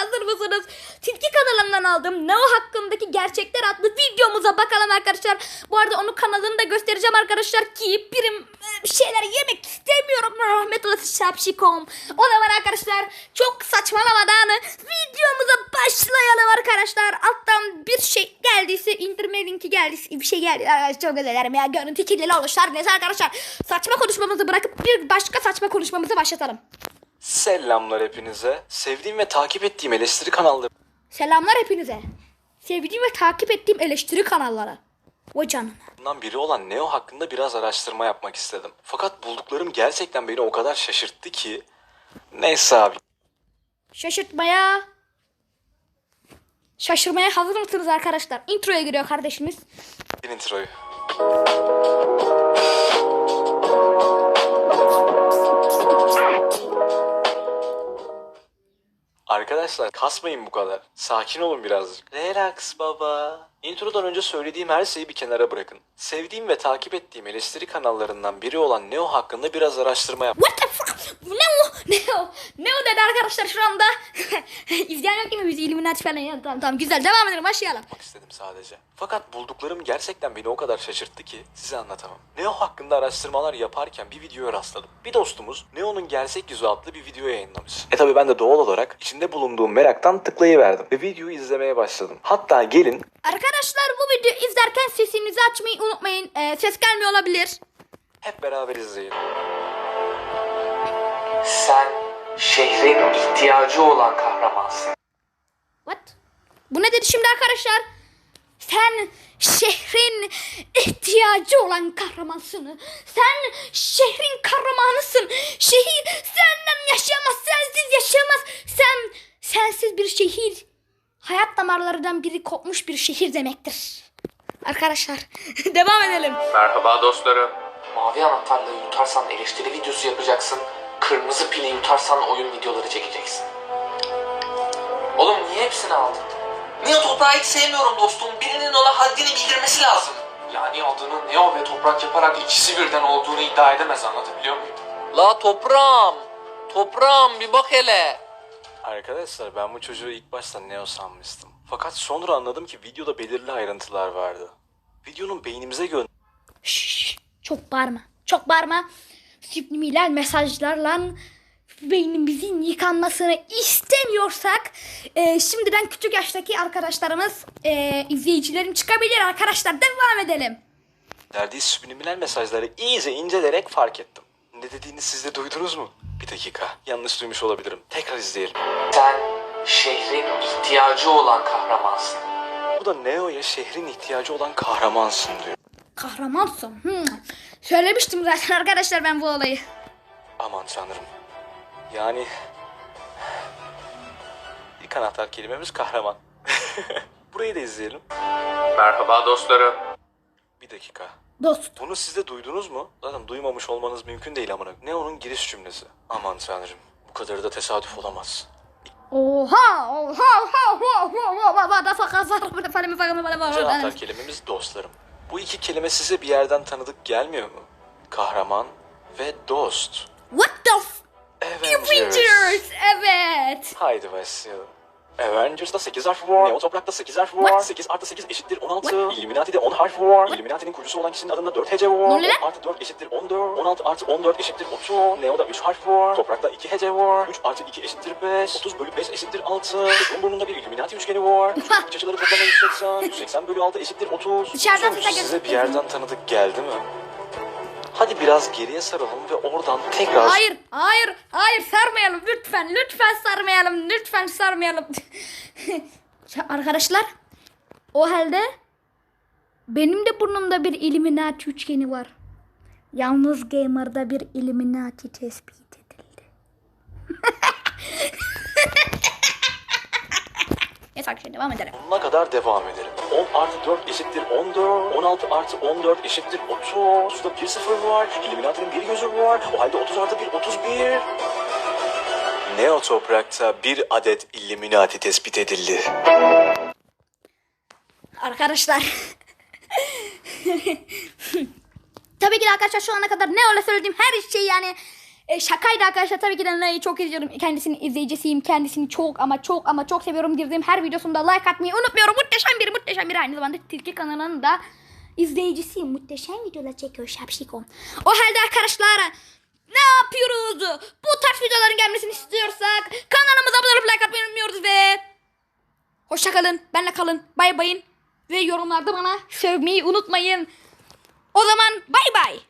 hazır mısınız? Tilki kanalımdan aldığım Neo hakkındaki gerçekler adlı videomuza bakalım arkadaşlar. Bu arada onun kanalını da göstereceğim arkadaşlar ki birim e, bir şeyler yemek istemiyorum. Rahmet olası şapşikom. O zaman arkadaşlar çok saçmalamadan videomuza başlayalım arkadaşlar. Alttan bir şey geldiyse indirme linki geldiyse bir şey geldi. Çok özelerim ya görüntü kirliliği oluşlar. Neyse arkadaşlar saçma konuşmamızı bırakıp bir başka saçma konuşmamızı başlatalım. Selamlar hepinize. Sevdiğim ve takip ettiğim eleştiri kanalları Selamlar hepinize. Sevdiğim ve takip ettiğim eleştiri kanalları. O canına. Bundan biri olan Neo hakkında biraz araştırma yapmak istedim. Fakat bulduklarım gerçekten beni o kadar şaşırttı ki. Neyse abi. Şaşırtmaya... Şaşırmaya hazır mısınız arkadaşlar? Introya giriyor kardeşimiz. Introyu. Arkadaşlar kasmayın bu kadar. Sakin olun birazcık. Relax baba. Introdan önce söylediğim her şeyi bir kenara bırakın. Sevdiğim ve takip ettiğim eleştiri kanallarından biri olan Neo hakkında biraz araştırma yap. What the fuck? Ne o? Ne dedi arkadaşlar şu anda? İzleyen yok değil mi bizi Illuminati falan? Ya, tamam tamam güzel devam edelim başlayalım. yapmak istedim sadece. Fakat bulduklarım gerçekten beni o kadar şaşırttı ki size anlatamam. Neo hakkında araştırmalar yaparken bir videoya rastladım. Bir dostumuz Neo'nun gerçek yüzü adlı bir video yayınlamış. E tabi ben de doğal olarak içinde bulunduğum meraktan tıklayıverdim ve videoyu izlemeye başladım. Hatta gelin Arkadaşlar bu videoyu izlerken sesinizi açmayı unutmayın. Ee, ses gelmiyor olabilir. hep beraber izleyelim. Sen şehrin ihtiyacı olan kahramansın. What? Bu ne dedi şimdi arkadaşlar? Sen şehrin ihtiyacı olan kahramansın. Sen şehrin kahramanısın. Şehir senden yaşayamaz, sensiz yaşayamaz. Sen sensiz bir şehir. Hayat damarlarından biri kopmuş bir şehir demektir. Arkadaşlar devam edelim. Merhaba dostlarım. Mavi anahtarlığı yutarsan eleştiri videosu yapacaksın. Kırmızı pili yutarsan oyun videoları çekeceksin. Oğlum niye hepsini aldın? Neo toprağı hiç sevmiyorum dostum. Birinin ona haddini bildirmesi lazım. Yani adını Neo ve toprak yaparak ikisi birden olduğunu iddia edemez anlatabiliyor muyum? La toprağım. Toprağım bir bak hele. Arkadaşlar ben bu çocuğu ilk başta Neo sanmıştım. Fakat sonra anladım ki videoda belirli ayrıntılar vardı. Videonun beynimize gö Şşş, çok bağırma. Çok bağırma. Subliminal mesajlarla beynimizin yıkanmasını istemiyorsak e, şimdiden küçük yaştaki arkadaşlarımız e, izleyicilerim çıkabilir arkadaşlar devam edelim. verdiği subliminal mesajları iyice inceleyerek fark ettim. Ne dediğini siz de duydunuz mu? Bir dakika. Yanlış duymuş olabilirim. Tekrar izleyelim. Sen şehrin ihtiyacı olan kahramansın. Bu da Neo'ya şehrin ihtiyacı olan kahramansın diyor. Kahramansın. Hmm. Söylemiştim zaten arkadaşlar ben bu olayı. Aman tanrım. Yani... İlk anahtar kelimemiz kahraman. Burayı da izleyelim. Merhaba dostlarım. Bir dakika. Dost. Bunu siz de duydunuz mu? Zaten duymamış olmanız mümkün değil amına. Neo'nun giriş cümlesi. Aman tanrım. Bu kadarı da tesadüf olamaz. Oha oha oha oha oha oha oha da fakazar burada falan falan falan İkinci anahtar falan. kelimemiz dostlarım. Bu iki kelime size bir yerden tanıdık gelmiyor mu? Kahraman ve dost. What the f- Avengers. Avengers evet. Haydi başlayalım. Avengers'da 8 harf var. Neo Toprak'ta 8 harf var. What? 8 artı 8 eşittir 16. Illuminati'de 10 harf var. Illuminati'nin kurucusu olan kişinin adında 4 hece var. Ne oluyor lan? 10 artı 4 eşittir 14. 16 artı 14 eşittir 30. Neo'da 3 harf var. Toprak'ta 2 hece var. 3 artı 2 eşittir 5. 30 bölü 5 eşittir 6. Uzun burnunda bir Illuminati üçgeni var. Üç iç açıları toplamda 180. 180 bölü 6 eşittir 30. Dışarıdan size size bir yerden tanıdık geldi mi? Hadi biraz geriye saralım ve oradan tekrar... Hayır, hayır, hayır sarmayalım lütfen, lütfen sarmayalım, lütfen sarmayalım. Ya Arkadaşlar, o halde benim de burnumda bir Illuminati üçgeni var. Yalnız Gamer'da bir Illuminati tespit edildi. Neyse arkadaşlar devam edelim. Sonuna kadar devam edelim. 10 artı 4 eşittir 14. 16 artı 14 eşittir 30. Suda bir sıfır var. Illuminati'nin bir gözü var. O halde 30 artı 1 31. Neo toprakta bir adet Illuminati tespit edildi. Arkadaşlar. Tabii ki de arkadaşlar şu ana kadar ne öyle söylediğim her şey yani E, şakaydı arkadaşlar tabii ki de Nana'yı çok izliyorum. Kendisini izleyicisiyim. Kendisini çok ama çok ama çok seviyorum. Girdiğim her videosunda like atmayı unutmuyorum. Muhteşem biri muhteşem biri. Aynı zamanda Tilki kanalının da izleyicisiyim. Muhteşem videolar çekiyor Şapşikon. O halde arkadaşlar ne yapıyoruz? Bu tarz videoların gelmesini istiyorsak kanalımıza abone olup like atmayı unutmuyoruz ve hoşçakalın. Benle kalın. Bay bayın. Ve yorumlarda bana sövmeyi unutmayın. O zaman bay bay.